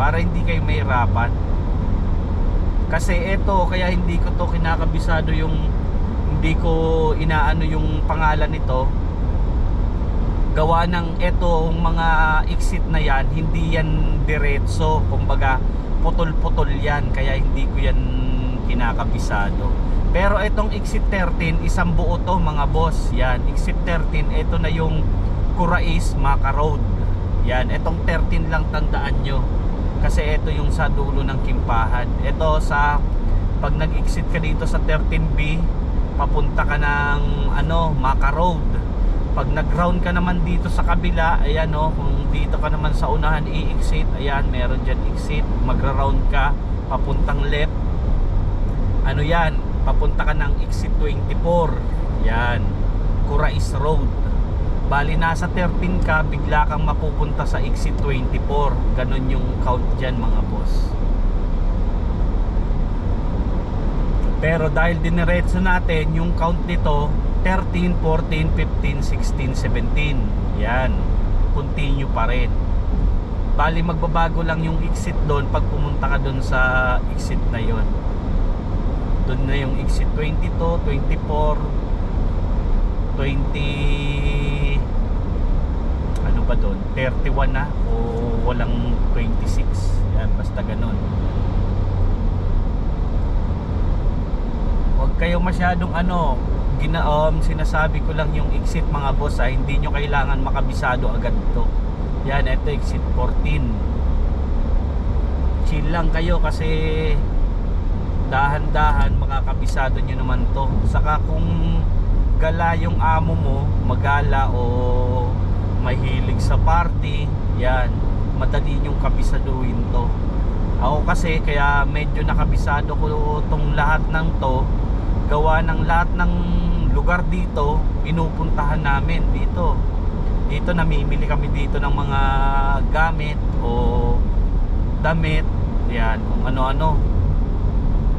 para hindi kayo mahirapan. Kasi eto, kaya hindi ko to kinakabisado yung hindi ko inaano yung pangalan nito. Gawa ng etong mga exit na yan, hindi yan diretso, kumbaga putol-putol yan, kaya hindi ko yan kinakabisado. Pero itong exit 13, isang buo to mga boss. Yan, exit 13, ito na yung Kurais Maka Road. Yan, itong 13 lang tandaan nyo. Kasi ito yung sa dulo ng Kimpahan. Ito sa pag nag-exit ka dito sa 13B, papunta ka ng ano, Maka Road. Pag nag-round ka naman dito sa kabila, ayan oh, kung dito ka naman sa unahan i-exit, ayan, meron dyan exit, magra-round ka, papuntang left. Ano yan, papunta ka ng exit 24. Yan, Kurais Road. Bali nasa 13 ka, bigla kang mapupunta sa exit 24. Ganon yung count dyan mga boss. Pero dahil diniretso natin yung count nito 13, 14, 15, 16, 17 Yan Continue pa rin Bali magbabago lang yung exit doon Pag pumunta ka doon sa exit na yon Doon na yung exit 22, 24 20 Ano ba doon? 31 na o walang 26 Yan basta ganon Huwag kayo masyadong ano, gina, um, sinasabi ko lang yung exit mga boss ha, hindi nyo kailangan makabisado agad to. Yan, ito exit 14. Chill lang kayo kasi dahan-dahan makakabisado nyo naman to. Saka kung gala yung amo mo, magala o mahilig sa party, yan, madali nyong kabisaduhin to. Ako kasi kaya medyo nakabisado ko tong lahat ng to. Gawa ng lahat ng lugar dito pinupuntahan namin dito. Dito namimili kami dito ng mga gamit o damit yan kung ano-ano.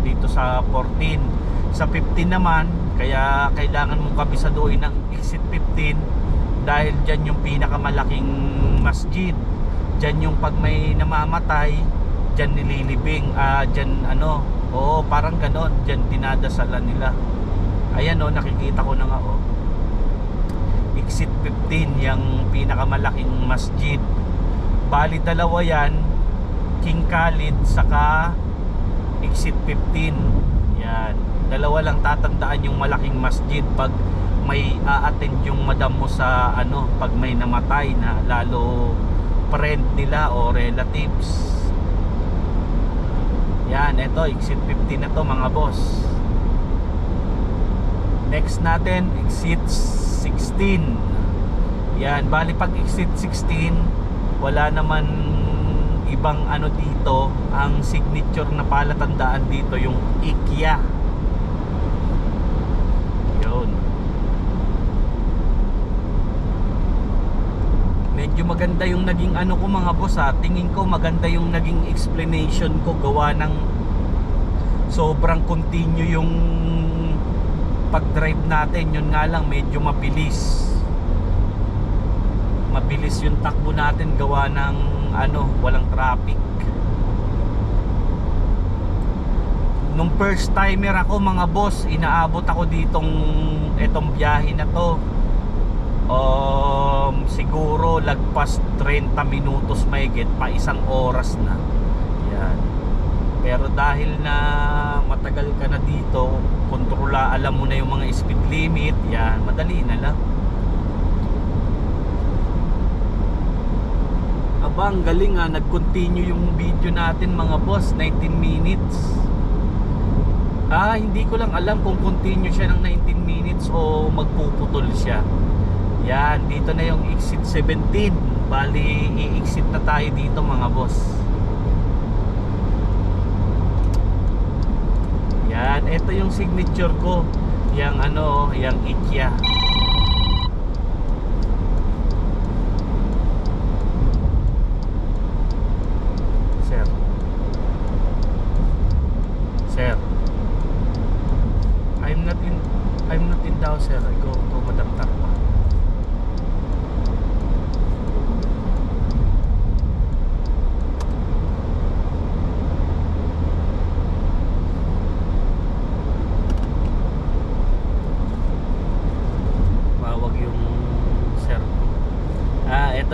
Dito sa 14 sa 15 naman kaya kailangan mong kabisaduhin ng exit 15 dahil dyan yung pinakamalaking masjid dyan yung pag may namamatay dyan nililibing ah dyan ano Oo, parang ganon. Diyan dinadasalan nila. Ayan o, nakikita ko na nga o. Exit 15, yung pinakamalaking masjid. Bali dalawa yan. King Khalid, saka exit 15. Yan. Dalawa lang tatandaan yung malaking masjid pag may a-attend yung madam mo sa ano, pag may namatay na lalo friend nila o relatives. Yan, ito, exit 15 na to mga boss. Next natin, exit 16. Yan, bali pag exit 16, wala naman ibang ano dito. Ang signature na palatandaan dito, yung IKEA. Yun. Medyo maganda yung naging ano ko mga boss ha tingin ko maganda yung naging explanation ko gawa ng sobrang continue yung pag drive natin. Yun nga lang medyo mabilis. Mabilis yung takbo natin gawa ng ano walang traffic. Nung first timer ako mga boss inaabot ako ditong etong biyahe na to um, siguro lagpas 30 minutos mahigit pa isang oras na. Yan. Pero dahil na matagal ka na dito kontrola alam mo na yung mga speed limit yan madali na lang. Aba ang galing ha nag-continue yung video natin mga boss 19 minutes. Ah hindi ko lang alam kung continue siya ng 19 minutes o magpuputol siya yan, dito na yung exit 17. Bali, i-exit na tayo dito mga boss. Yan, ito yung signature ko. Yang ano, yang IKEA.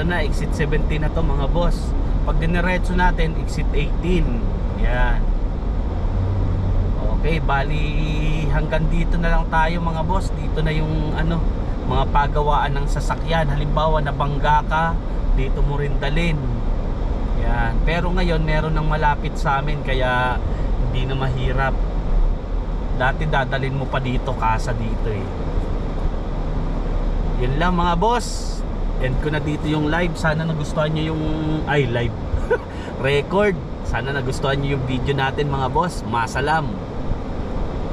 Na, exit 17 na to mga boss. Pag diniretso natin, exit 18. Yan. Okay, bali hanggang dito na lang tayo mga boss. Dito na yung ano, mga pagawaan ng sasakyan. Halimbawa, nabangga ka, dito mo rin dalin. Yan. Pero ngayon, meron ng malapit sa amin kaya hindi na mahirap. Dati dadalin mo pa dito, kasa dito eh. Yun lang mga boss. End ko na dito yung live. Sana nagustuhan nyo yung... Ay, live. Record. Sana nagustuhan nyo yung video natin mga boss. Masalam.